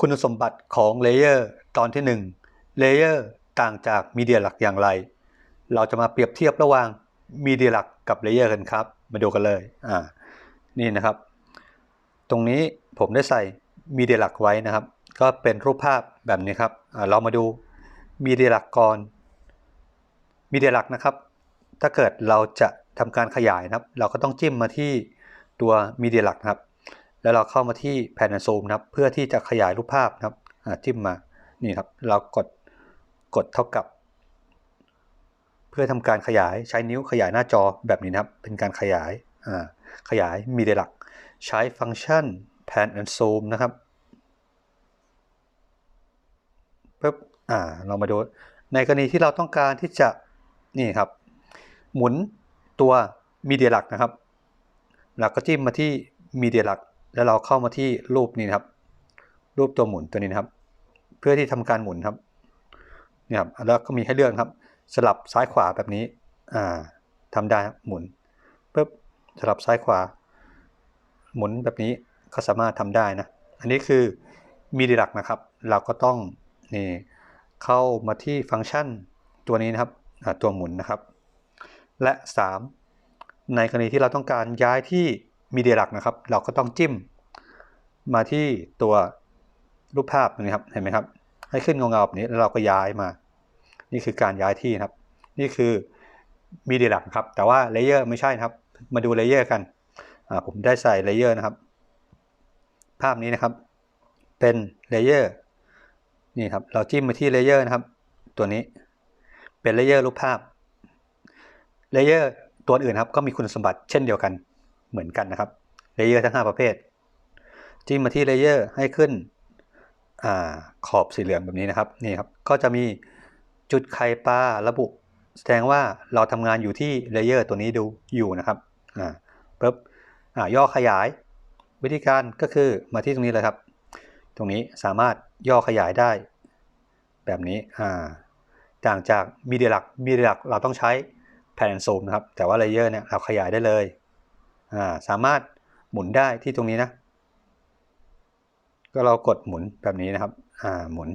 คุณสมบัติของเลเยอร์ตอนที่ 1 เลเยอร์ต่างจากมีเดียหลักอย่างไร เราจะมาเปรียบเทียบระหว่างมีเดียหลักกับเลเยอร์กันครับ มาดูกันเลยอ่านี่นะครับ ตรงนี้ผมได้ใส่มีเดียหลักไว้นะครับ ก็เป็นรูปภาพแบบนี้ครับเรามาดูมีเดียหลักก่อนมีเดียหลักนะครับ ถ้าเกิดเราจะทำการขยายนะครับ เราก็ต้องจิ้มมาที่ตัวมีเดียหลักครับ แล้วเราเข้ามาที่แผ่นซูมนะครับ เพื่อที่จะขยายรูปภาพนะครับจิ้มมานี่ครับ เรากดกดเท่ากับ เพื่อทำการขยายใช้นิ้วขยายหน้าจอแบบนี้นะครับ เป็นการขยายขยายมีเดียหลัก ใช้ฟังก์ชัน pan and zoom นะครับปึ๊บอ่าเรามาดูในกรณีที่เราต้องการที่จะนี่ครับ หมุนตัวมีเดียหลักนะครับเราก็จิ้มมาที่มีเดียหลัก แล้วเราเข้ามาที่รูปนี้นครับ รูปตัวหมุนตัวนี้นะครับ เพื่อที่ทำการหมุนครับนี่ครับแล้วก็มีให้เลือกครับ สลับซ้ายขวาแบบนี้อ่าทำได้หมุนปึ๊บสลับซ้ายขวา หมุนแบบนี้ก็สามารถทำได้นะ อันนี้คือมีดีหลักนะครับ เราก็ต้องนี่เข้ามาที่ฟังก์ชันตัวนี้นะครับตัวหมุนนะครับ และ 3 ในกรณีที่เราต้องการย้ายที่ มีเดียหลักนะครับ เราก็ต้องจิ้มมาที่ตัวรูปภาพนี้ครับเห็นไหมครับ ให้ขึ้นเงาๆแบบนี้แล้วเราก็ย้ายมา นี่คือการย้ายที่นะครับ นี่คือมีเดียหลักครับ แต่ว่าเลเยอร์ไม่ใช่ครับ มาดูเลเยอร์กันอ่าผมได้ใส่เลเยอร์นะครับ ภาพนี้นะครับ เป็นเลเยอร์นี่ครับ เราจิ้มมาที่เลเยอร์นะครับ ตัวนี้เป็นเลเยอร์รูปภาพเลเยอร์ตัวอื่นครับก็มีคุณสมบัติเช่นเดียวกัน เหมือนกันนะครับเลเยอร์ทั้ง 5 ประเภท จิ้มมาที่เลเยอร์ให้ขึ้นอขอบสีเหลืองแบบนี้นะครับนี่ครับก็จะมีจุดไข่ปลาระบุ แสดงว่าเราทำงานอยู่ที่เลเยอร์ตัวนี้ดูอยู่นะครับอ่าปุ๊บอ่าย่อขยาย วิธีการก็คือมาที่ตรงนี้เลยครับ ตรงนี้สามารถย่อขยายได้ แบบนี้อ่าต่างจากมีเดียหลักมีเดียหลักเราต้องใช้แผ่นซูมนะครับ แต่ว่าเลเยอร์เนี่ยเราขยายได้เลย สามารถหมุนได้ที่ตรงนี้นะ ก็เรากดหมุนแบบนี้นะครับ อ่าหมุน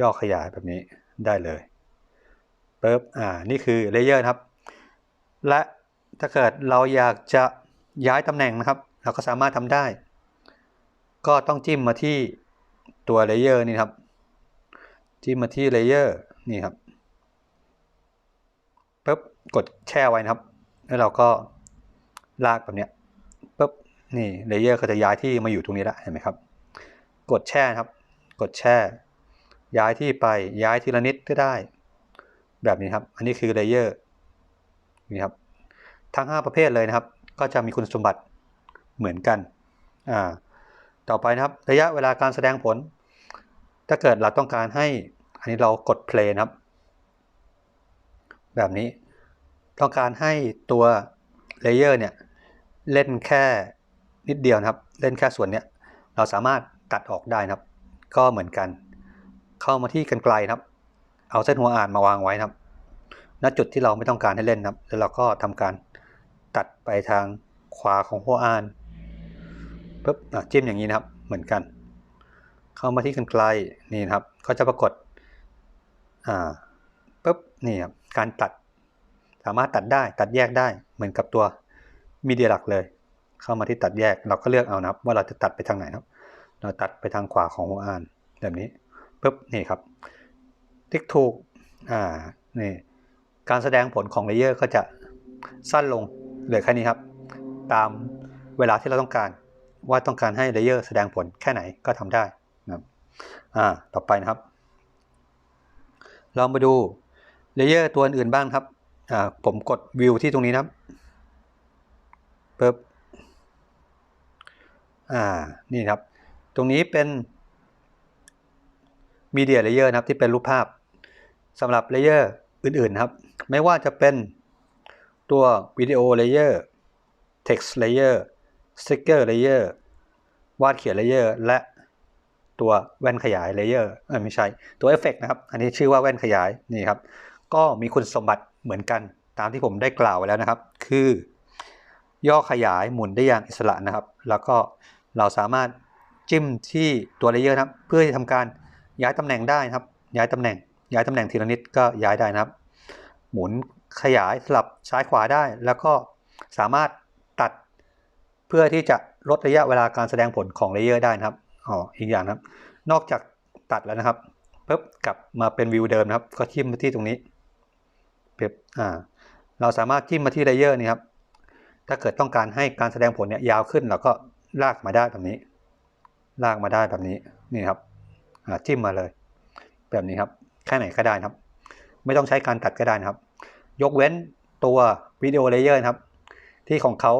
ย่อขยายแบบนี้ได้เลยปุ๊บอ่านี่คือเลเยอร์ครับ และถ้าเกิดเราอยากจะย้ายตำแหน่งนะครับ เราก็สามารถทำได้ ก็ต้องจิ้มมาที่ตัวเลเยอร์นี่ครับ จิ้มมาที่เลเยอร์นี่ครับปุ๊บกดแช่ไว้นะครับ แล้วเราก็ ลากแบบเนี้ยปุ๊บนี่เลเยอร์ก็จะย้ายที่มาอยู่ตรงนี้แล้วเห็นไหมครับ กดแช่ครับ กดแช่ ย้ายที่ไปย้ายทีละนิดก็ได้ แบบนี้ครับ อันนี้คือเลเยอร์นี่ครับทั้ง 5 ประเภทเลยนะครับ ก็จะมีคุณสมบัติเหมือนกันอ่าต่อไปนะครับ ระยะเวลาการแสดงผล ถ้าเกิดเราต้องการให้อันนี้เรากด play นะครับ แบบนี้ต้องการให้ตัว เลเยอร์เนี่ยเล่นแค่นิดเดียวนะครับ เล่นแค่ส่วนเนี้ยเราสามารถตัดออกได้นะครับ ก็เหมือนกัน เข้ามาที่กันไกลนะครับ เอาเส้นหัวอ่านมาวางไว้นะครับ ณจุดที่เราไม่ต้องการให้เล่นนะครับ แล้วเราก็ทำการตัดไปทางขวาของหัวอ่านปุ๊บจิ้มอย่างนี้นะครับ เหมือนกัน เข้ามาที่กันไกลนี่นะครับ ก็จะปรากฏอ่าปุ๊บนี่ครับการตัด สามารถตัดได้ตัดแยกได้เหมือนกับตัวมีเดียหลักเลย เข้ามาที่ตัดแยกเราก็เลือกเอานะครับ ว่าเราจะตัดไปทางไหนนะครับเราตัดไปทางขวาของหัวอ่านแบบนี้ปุ๊บนี่ครับติ๊กถูกอ่านี่การแสดงผลของเลเยอร์ก็จะสั้นลงเหลือแค่นี้ครับ ตามเวลาที่เราต้องการว่าต้องการให้เลเยอร์แสดงผลแค่ไหนก็ทำได้นะครับอ่าต่อไปนะครับ ลองมาดูเลเยอร์ตัวอื่นบ้างครับ อ่าผมกดวิวที่ตรงนี้นะครับปึ๊บอ่านี่ครับ ตรงนี้เป็นมีเดียเลเยอร์นะครับที่เป็นรูปภาพสำหรับเลเยอร์อื่นๆนะครับ ไม่ว่าจะเป็นตัววิดีโอเลเยอร์ text layer sticker layer วาดเขียนเลเยอร์และตัวแว่นขยายเลเยอร์ไม่ใช่ตัวเอฟเฟกนะครับ อันนี้ชื่อว่าแว่นขยายนี่ครับ ก็มีคุณสมบัติ เหมือนกันตามที่ผมได้กล่าวไว้แล้วนะครับ คือย่อขยายหมุนได้อย่างอิสระนะครับ แล้วก็เราสามารถจิ้มที่ตัวเลเยอร์นะครับเพื่อที่ทำการย้ายตำแหน่งได้นะครับ ย้ายตำแหน่ง ย้ายตำแหน่งทีละนิดก็ย้ายได้นะครับ หมุนขยายสลับซ้ายขวาได้ แล้วก็สามารถตัดเพื่อที่จะลดระยะเวลาการแสดงผลของเลเยอร์ได้นะครับอ๋ออีกอย่างนะครับ นอกจากตัดแล้วนะครับปุ๊บกลับมาเป็นวิวเดิมนะครับ ก็จิ้มมาที่ตรงนี้ ปุ๊บอ่าเราสามารถจิ้มมาที่เลเยอร์นี่ครับ ถ้าเกิดต้องการให้การแสดงผลเนี่ยยาวขึ้นเราก็ลากมาได้แบบนี้ ลากมาได้แบบนี้นี่ครับจิ้มมาเลย แบบนี้ครับแค่ไหนก็ได้นะครับ ไม่ต้องใช้การตัดก็ได้นะครับ ยกเว้นตัววิดีโอเลเยอร์ครับ ที่ของเขา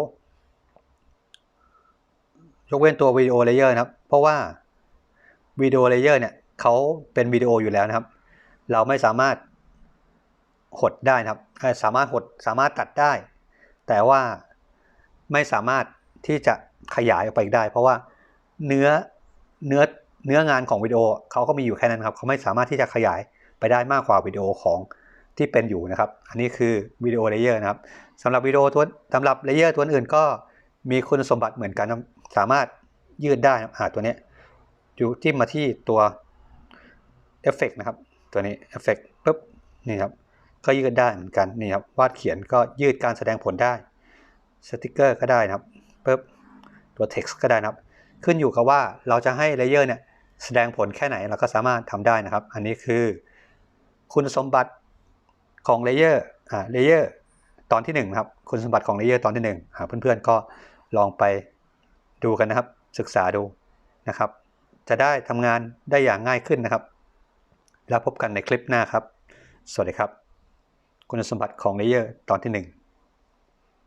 ยกเว้นตัววิดีโอเลเยอร์นะครับ เพราะว่าวิดีโอเลเยอร์เนี่ยเขาเป็นวิดีโออยู่แล้วนะครับ เราไม่สามารถ หดได้นะครับ สามารถหดสามารถตัดได้ แต่ว่าไม่สามารถที่จะขยายออกไปอีกได้ เพราะว่าเนื้อเนื้อเนื้องานของวิดีโอเขาก็มีอยู่แค่นั้นครับเขาไม่สามารถที่จะขยายไปได้มากกว่าวิดีโอของที่เป็นอยู่นะครับ อันนี้คือวิดีโอเลเยอร์นะครับสำหรับวิดีโอตัวสำหรับเลเยอร์ตัวอื่นก็มีคุณสมบัติเหมือนกันนะครับสามารถยืดได้นะอ่าตัวนี้อยู่จิ้มมาที่ตัวเอฟเฟกนะครับ ตัวนี้เอฟเฟกปุ๊บนี่ครับ ก็ยืดได้เหมือนกันนี่ครับวาดเขียนก็ยืดการแสดงผลได้สติกเกอร์ก็ได้นะครับปุ๊บตัว text ก็ได้นะครับ ขึ้นอยู่กับว่าเราจะให้เลเยอร์เนี่ยแสดงผลแค่ไหนเราก็สามารถทำได้นะครับ อันนี้คือคุณสมบัติของเลเยอร์อ่าเลเยอร์ตอนที่1นะครับคุณสมบัติของเลเยอร์ตอนที่1อ่าเพื่อนๆก็ลองไปดูกันนะครับ ศึกษาดูนะครับ จะได้ทำงานได้อย่างง่ายขึ้นนะครับ แล้วพบกันในคลิปหน้าครับ สวัสดีครับ คุณสมบัติของเลเยอร์ตอนที่ 1